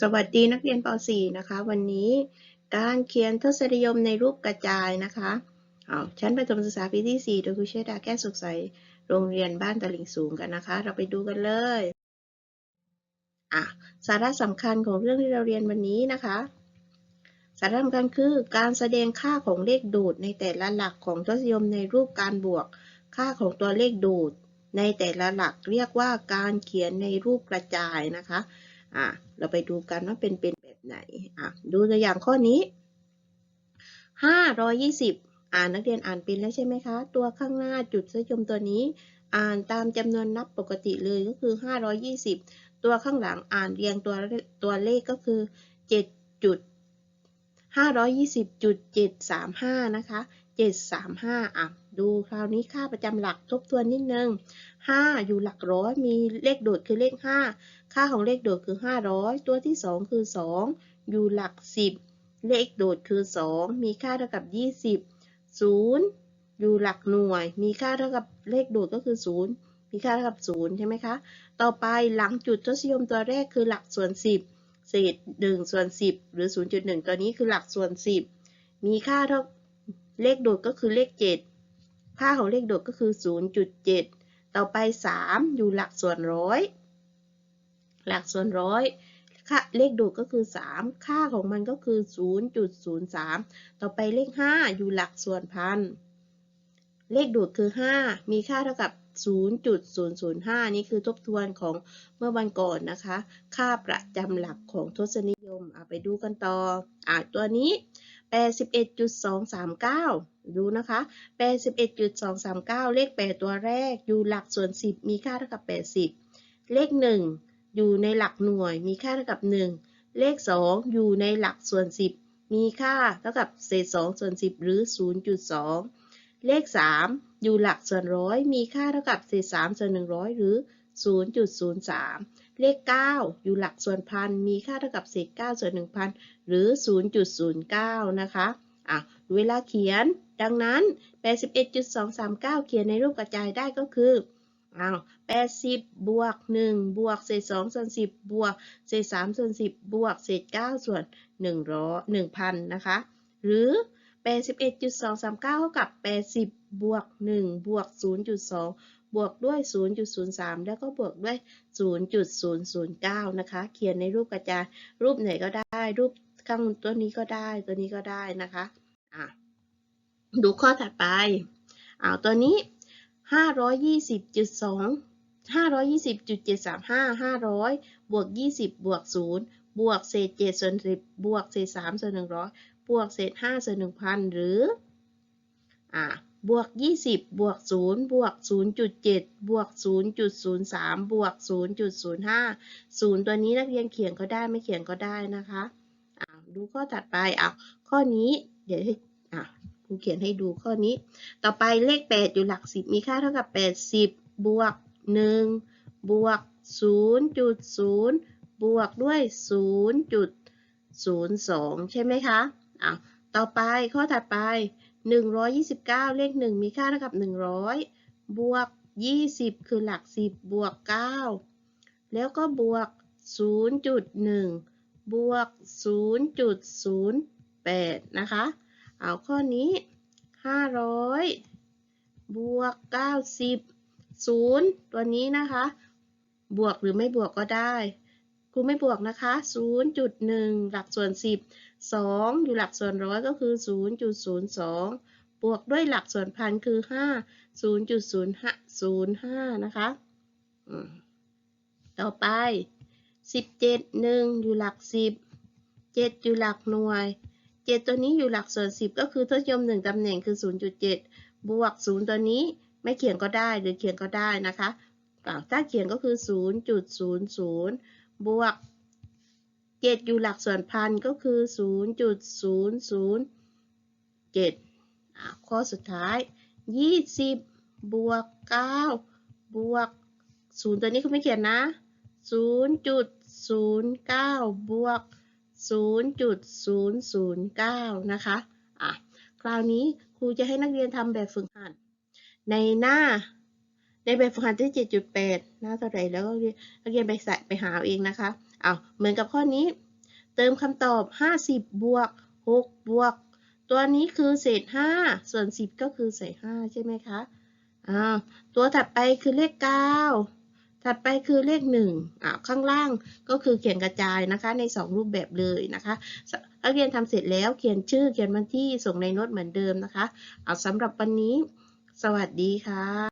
สวัสดีนักเรียนป .4 นะคะ วันนี้การเขียนทศนิยมในรูปกระจายนะคะเอาชั้นประถมศึกษาปีที่ 4 โดยครูเชษดาแก้วสุขใส โรงเรียนบ้านตลิ่งสูงกันนะคะ เราไปดูกันเลยอะสาระสำคัญของเรื่องที่เราเรียนวันนี้นะคะ สาระสำคัญคือการแสดงค่าของเลขดูดในแต่ละหลักของทศนิยมในรูปการบวก ค่าของตัวเลขดูด ในแต่ละหลักเรียกว่าการเขียนในรูปกระจายนะคะอะ เราไปดูกันว่าเป็นเป็นแบบไหนอะดูตัวอย่างข้อนี้520อ่านนักเรียนอ่านเป็นแล้วใช่ไหมคะ ตัวข้างหน้าจุดนิยมตัวนี้ อ่านตามจำนวนนับปกติเลยก็คือ520ตัวข้างหลังอ่านเรียงตัวตัวเลขก็คือ7จุด520.735นะคะ 735อะดูคราวนี้ค่าประจำหลักทบทวนนิดนึง 5 อยู่หลักร้อยมีเลขโดดคือเลข 5 ค่าของเลขโดดคือ 500 ตัวที่ 2 คือ 2 อยู่หลัก 10 เลขโดดคือ 2 มีค่าเท่ากับ 20 0 อยู่หลักหน่วย มีค่าเท่ากับเลขโดดก็คือ 0 มีค่าเท่ากับ 0 ใช่ไหมคะ ต่อไปหลังจุดทศนิยมตัวแรกคือหลักส่วน 10 เศษ1ส่วน10 หรือ 0.1 ตัวนี้คือหลักส่วน 10 มีค่าเท่า เลขโดดก็คือเลข 7 ค่าของเลขโดดก็คือ 0.7 ต่อไป 3 อยู่หลักส่วนร้อย หลักส่วนร้อยค่าเลขโดดก็คือ 3 ค่าของมันก็คือ 0.03 ต่อไปเลข 5 อยู่หลักส่วนพัน เลขโดดคือ 5 มีค่าเท่ากับ 0.005 นี่คือทบทวนของเมื่อวันก่อนนะคะ ค่าประจำหลักของทศนิยม เอาไปดูกันต่ออ่าตัวนี้ 81.239 ดูนะคะ 81.239 เลข 8 ตัวแรกอยู่หลักส่วน 10 มีค่าเท่ากับ 80 เลข 1 อยู่ในหลักหน่วยมีค่าเท่ากับ 1 เลข 2 อยู่ในหลักส่วน 10 มีค่าเท่ากับเศษ 2 ส่วน 10 หรือ 0.2 เลข 3 อยู่หลักส่วนร้อยมีค่าเท่ากับเศษ 3 ส่วน 100 หรือ 0.03 เลข 9 อยู่หลักส่วนพัน มีค่าเท่ากับเศษ 9 ส่วน 1,000 หรือ 0.09 นะคะอะเวลาเขียน ดังนั้น 81.239 เขียนในรูปกระจายได้ก็คืออ้าว80 บวก 1 บวกเศษ 2 ส่วน 10 บวก เศษ 3 ส่วน 10 บวก เศษ 9 ส่วน100 1,000 นะคะ หรือ 81.239 เท่ากับ 80 บวก 1 บวก 0.2 บวกด้วย 0.03 แล้วก็บวกด้วย 0.009 นะคะ เขียนในรูปกระจายรูปไหนก็ได้ รูปข้างตัวนี้ก็ได้ ตัวนี้ก็ได้นะคะอะดูข้อถัดไปเอาตัวนี้ 520.2 520.735 500 บวก 20 บวก 0 บวกเศษ 7 ส่วน 10 บวกเศษ 3 ส่วน 100 บวกเศษ 5 ส่วน 1,000 หรือ อ่า บวก 20 บวก 0 บวก 0.7 บวก 0.03 บวก 0.05 0 ตัวนี้นักเรียนเขียนก็ได้ไม่เขียนก็ได้นะคะอ่าดูข้อถัดไปอะข้อนี้เดี๋ยวให้อะครูเขียนให้ดูข้อนี้ ต่อไปเลข 8 อยู่หลัก 10 มีค่าเท่ากับ 80 บวก 1 บวก 0.0 บวกด้วย 0.02 ใช่ไหมคะอะต่อไปข้อถัดไป 129 เลข 1 มีค่าเท่ากับ 100 บวก 20 คือหลัก 10 บวก 9 แล้วก็บวก 0.1 บวก 0.08 นะคะ เอาข้อนี้ 500 บวก 90 0 ตัวนี้นะคะ บวกหรือไม่บวกก็ได้ ครูไม่บวกนะคะ 0.1 หลักส่วน 10 2 อยู่หลักส่วนร้อยก็คือ 0.02 บวกด้วยหลักส่วนพันคือ 5 0.05นะคะต่อไป 17 1 อยู่หลัก 10 7 อยู่หลักหน่วย 7 ตัวนี้อยู่หลักส่วน 10 ก็คือทศนิยม 1ตำแหน่งคือ 0.7 บวก 0 ตัวนี้ไม่เขียนก็ได้หรือเขียนก็ได้นะคะถ้าเขียนก็คือ 0.00 บวก 7อยู่หลักส่วนพันก็คือ 0.007ข้อสุดท้าย 20 บวก 9 บวก 0 ตัวนี้เขาไม่เขียนนะ 0.09 บวก 0.009 นะคะ อะ คราวนี้ครูจะให้นักเรียนทำแบบฝึกหัด ในหน้า ในแบบฝึกหัดที่ 7.8 หน้าเท่าไหร่แล้วก็นักเรียนไปใส่ไปหาเอาเองนะคะ อ้าเหมือนกับข้อนี้ เติมคำตอบ 50 บวก 6 บวก ตัวนี้คือเศษ 5 ส่วน 10 ก็คือใส่5ใช่ไหมคะอ่าตัวถัดไปคือเลข 9 ถัดไปคือเลข1อ่าข้างล่างก็คือเขียนกระจายนะคะ ใน 2 รูปแบบเลยนะคะนักเรียนทำเสร็จแล้วเขียนชื่อเขียนวันที่ส่งในโน้ตเหมือนเดิมนะคะ เอาสำหรับวันนี้ สวัสดีค่ะ